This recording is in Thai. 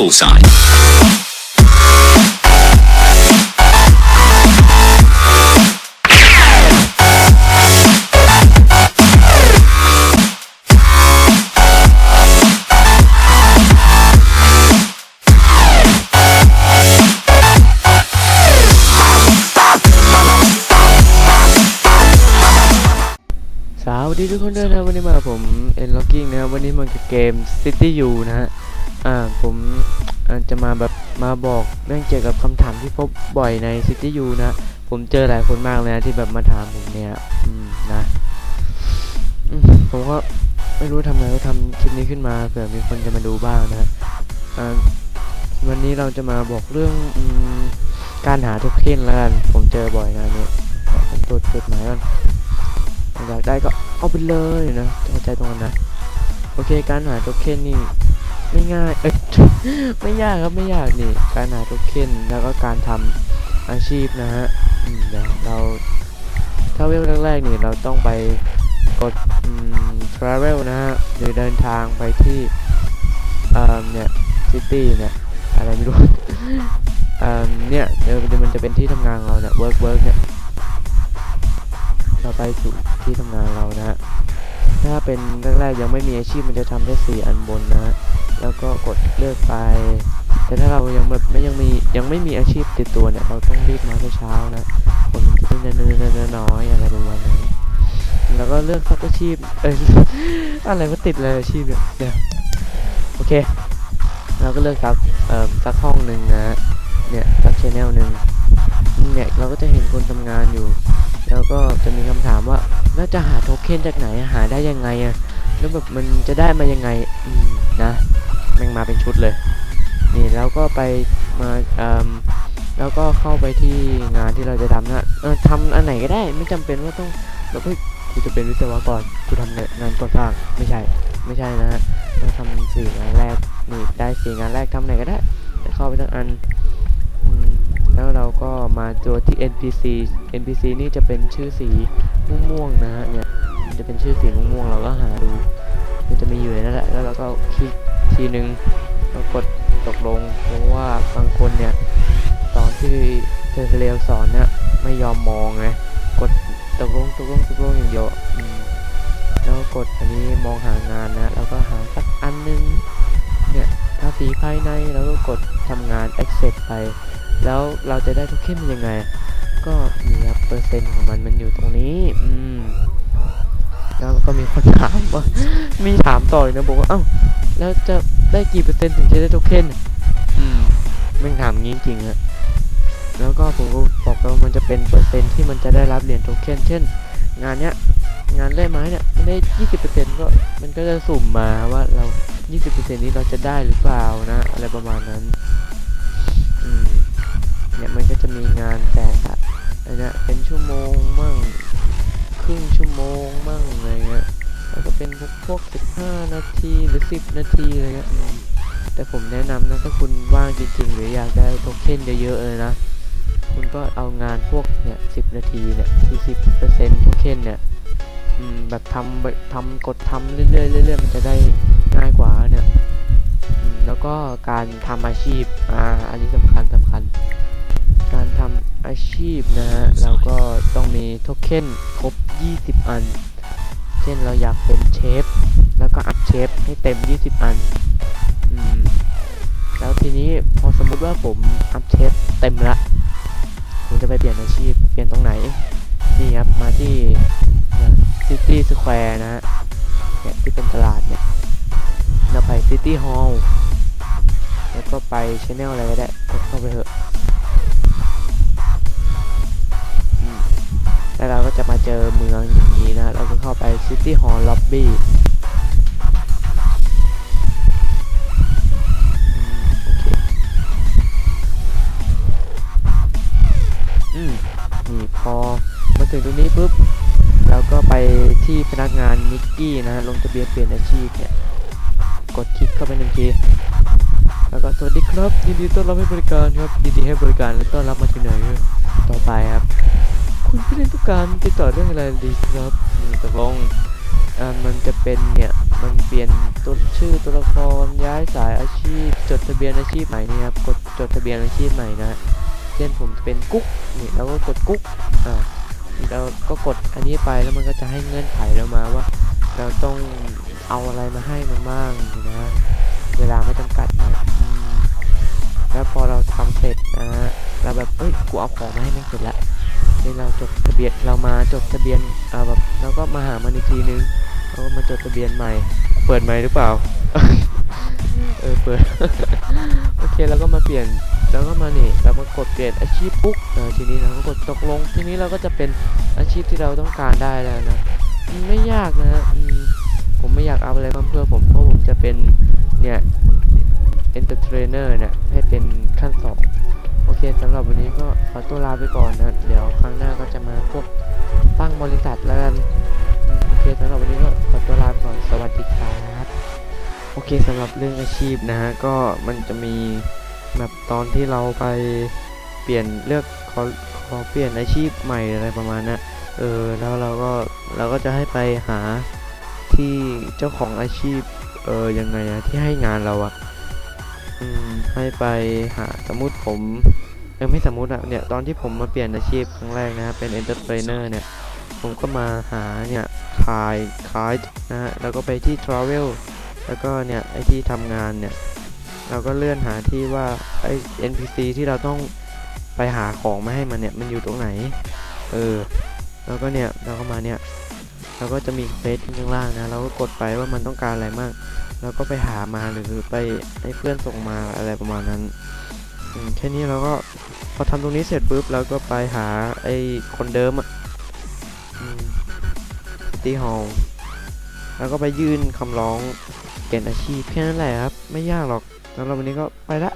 Bullseye. สวัสดีทุกคนด้วยนะครับวันนี้มาผมเอ็นล็อกกิ้งนะครับวันนี้มันกับเกม City U นะฮะ อ่าผมจะมาแบบมาบอกเรื่องเกี่ยวกับคำถามที่พบบ่อยใน City U นะ ผมเจอหลายคนมากเลยนะที่แบบมาถามผมเนี่ยอืมนะผมก็ไม่รู้ทำไงก็ทำคลิปนี้ขึ้นมาเผื่อมีคนจะมาดูบ้างนะอ่าวันนี้เราจะมาบอกเรื่องอการหาโทเค็นแล้วกัน ผมเจอบ่อยนะเนี่ยผมตรวจจดหมายก่อนอยากได้ก็เอาไปเลยนะเข้าใจตรงนั้นนะ โอเคการหาโทเค็นนี่ ไม่ง่ายเอ้ยไม่ยากครับไม่ยากนี่การหาโทเค็นแล้วก็การทำอาชีพนะฮะเดี๋ยวเราถ้าเวลแรกๆนี่เราต้องไปกด travel นะฮะหรือเดินทางไปที่เอ่อเนี่ย city เนี่ยอะไรไม่รู้เอ่อเนี่ยเดี๋ยวมันจะเป็นที่ทำงานเราเนี่ย work work เนี่ยเราไปสู่ที่ทำงานเรานะฮะถ้าเป็นแรกๆยังไม่มีอาชีพมันจะทำได้สี่อันบนนะฮะ แล้วก็กดเลือกไป แต่ถ้าเรายังแบบไม่ยังมียังไม่มีอาชีพติดตัวเนี่ยเราต้องรีบมาเช้าๆนะคนมันจะได้เนินๆน้อยอะไรประมาณนั้นแล้วก็เลือกสักอาชีพเอ้ยอะไรว่าติดเลยอาชีพเนี่ยเดี๋ยวโอเคเราก็เลือกสักเอ่อสักห้องหนึ่งนะเนี่ยสักชแนลหนึ่งเนี่ยเราก็จะเห็นคนทำงานอยู่ แล้วก็จะมีคำถามว่าแล้วจะหาโทเค็นจากไหนหาได้ยังไงอะแล้วแบบมันจะได้มายังไงอืมนะ ม่งมาเป็นชุดเลย นี่แล้วก็ไปมาเอ่มแล้วก็เข้าไปที่งานที่เราจะทำนะเออทำอันไหนก็ได้ไม่จำเป็นว่าต้องแบบเฮ้ยกูจะเป็นวิศวกรกูทำงานก่อสร้างไม่ใช่ไม่ใช่นะฮะเราทำสี่งานแรกนี่ได้สี่งานแรกทำไหนก็ได้เข้าไปทั้งอันแล้วเราก็มาตัวที่ NPC NPC นี่จะเป็นชื่อสีม่วงๆนะฮะเนี่ยมันจะเป็นชื่อสีม่วงๆเราก็หาดูมันจะมีอยู่ในนั่นแหละแล้วเราก็คลิก ทีหนึ่งแล้วกดตกลงเพราะว่าบางคนเนี่ยตอนที่เทอเรียลสอนเนี่ยไม่ยอมมองไงกดตกลงตกลงตกลงอย่างเดียวแล้วกดอันนี้มองหางานนะแล้วก็หาสักอันนึงเนี่ยภาษีภายในแล้วก็กดทำงาน accept ไป แล้วเราจะได้โทเค็นมันยังไง ก็นี่ครับเปอร์เซ็นต์ของมันมันอยู่ตรงนี้อืมแล้วก็มีคนถามว่ามีถามต่ออีกนะบอกว่าเอ้า แล้วจะได้กี่เปอร์เซ็นต์ถึงจะได้โทเค็นอืมแม่งถามงี้จริงๆฮะแล้วก็ผมก็บอกไปว่ามันจะเป็นเปอร์เซ็นต์ที่มันจะได้รับเหรียญโทเค็นเช่น งานเนี้ยงานได้ไม้เนี่ยมันได้ยี่สิบเปอร์เซ็นต์ก็มันก็จะสุ่มมาว่าเรายี่สิบเปอร์เซ็นต์นี้เราจะได้หรือเปล่านะ อะไรประมาณนั้นอืมเนี่ยมันก็จะมีงานแต่ละอันเนี้ยเป็นชั่วโมงมั่ง ครึ่งชั่วโมงมั่งอะไรเงี้ยแล้วก็ เป็นพวกพวกสิบห้านาทีหรือสิบนาทีอะไรเงี้ยแต่ผมแนะนำนะถ้าคุณว่างจริงๆ หรืออยากได้โทเค็นเยอะๆเลยนะ คุณก็เอางานพวกเนี่ยสิบนาทีเนี่ยที่สิบเปอร์เซ็นต์โทเค็นเนี่ยอืมแบบทำแบบทำกดทำเรื่อยๆเรื่อยๆมันจะได้ง่ายกว่าเนี่ยอืมแล้วก็การทำอาชีพอ่าอันนี้สำคัญสำคัญ การทำอาชีพนะฮะเราก็ต้องมีโทเค็นครบ 20 อัน เช่นเราอยากเป็นเชฟ แล้วก็อัพเชฟให้เต็ม 20 อัน อืม แล้วทีนี้พอสมมุติว่าผมอัพเชฟเต็มละ ผมจะไปเปลี่ยนอาชีพ เปลี่ยนตรงไหน นี่ครับ มาที่ซิตี้สแควร์นะฮะเนี่ยที่เป็นตลาดเนี่ย เราไปซิตี้ฮอลล์แล้วก็ไปชแนลอะไรก็ได้กดเข้าไปเถอะ เราก็จะมาเจอเมืองอย่างนี้นะ เราก็เข้าไป City Hall Lobby อืมโอเคอืมนี่พอมาถึงตรงนี้ปุ๊บ เราก็ไปที่พนักงานนิกกี้นะลงทะเบียนเปลี่ยนอาชีพเนี่ย กดคลิกเข้าไปหนึ่งทีแล้วก็สวัสดีครับยินดีต้อนรับให้บริการครับยินดีให้บริการและต้อนรับมาที่ไหนต่อไปครับ คุณผู้เล่นต้องการติดต่อเรื่องอะไรดีครับตกลงอ่ามันจะเป็นเนี่ยมันเปลี่ยนตัวชื่อตัวละครย้ายสายอาชีพ จดทะเบียนอาชีพใหม่นี่ครับกดจดทะเบียนอาชีพใหม่นะเช่นผมเป็นกุ๊กนี่เราก็กดกุ๊กอ่าเราก็กดอันนี้ไปแล้วมันก็จะให้เงื่อนไขเรามาว่า เราต้องเอาอะไรมาให้มันบ้างนะเวลาไม่จำกัดนะแล้วพอเราทำเสร็จนะฮะเราแบบเอ้ยกูเอาของมาให้มันเสร็จแล้ว เราจดทะเบียนเรามาจดทะเบียนอ่าแบบเราก็มาหามันอีกทีนึงเราก็มาจดทะเบียนใหม่ เปิดใหม่หรือเปล่า เออเปิด โอเคแล้วก็มาเปลี่ยนแล้วก็มานี่เรามากดเปลี่ยนอาชีพปุ๊บเออทีนี้เราก็กดตกลง ทีนี้เราก็จะเป็นอาชีพที่เราต้องการได้แล้วนะไม่ยากนะผมไม่อยากเอาอะไรมาเพื่อผมเพราะผมจะเป็นเนี่ย entertainer เนอร์เนี่ยให้เป็นขั้นสอง อเคสำหรับวันนี้ก็ขอตัวลาไปก่อนนะ เดี๋ยวครั้งหน้าก็จะมาพวกตั้งบริษัทแล้วกันโอเคสำหรับวันนี้ก็ขอตัวลาไปก่อนสวัสดีครับโอเคสำหรับเรื่องอาชีพนะฮะก็มันจะมีแบบตอนที่เราไปเปลี่ยนเลือกขอขอเปลี่ยนอาชีพใหม่อะไรประมาณนั้นเออแล้วเราก็เราก็จะให้ไปหาที่เจ้าของอาชีพเออยังไงอะที่ให้งานเราอะ อืมให้ไปหาสมมุติผมเออไม่สมมุติอะเนี่ยตอนที่ผมมาเปลี่ยนอาชีพครั้งแรกนะฮะเป็น entrepreneur เนี่ยผมก็มาหาเนี่ยขายขายนะฮะแล้วก็ไปที่ travel แล้วก็เนี่ยไอที่ทำงานเนี่ยเราก็เลื่อนหาที่ว่าไอ NPC ที่เราต้องไปหาของมาให้มันเนี่ยมันอยู่ตรงไหน เออแล้วก็เนี่ยเราก็มาเนี่ยเราก็จะมีเฟซข้างล่างนะเราก็กดไปว่ามันต้องการอะไรมาก แล้วก็ไปหามาหรือไปให้เพื่อนส่งมาอะไรประมาณนั้นแค่นี้เราก็พอทำตรงนี้เสร็จปุ๊บเราก็ไปหาไอ้คนเดิมอะตีฮอลแล้วก็ไปยื่นคำร้องเปลี่ยนอาชีพแค่นั้นแหละครับ ไม่ยากหรอกสำหรับวันนี้ก็ไปละ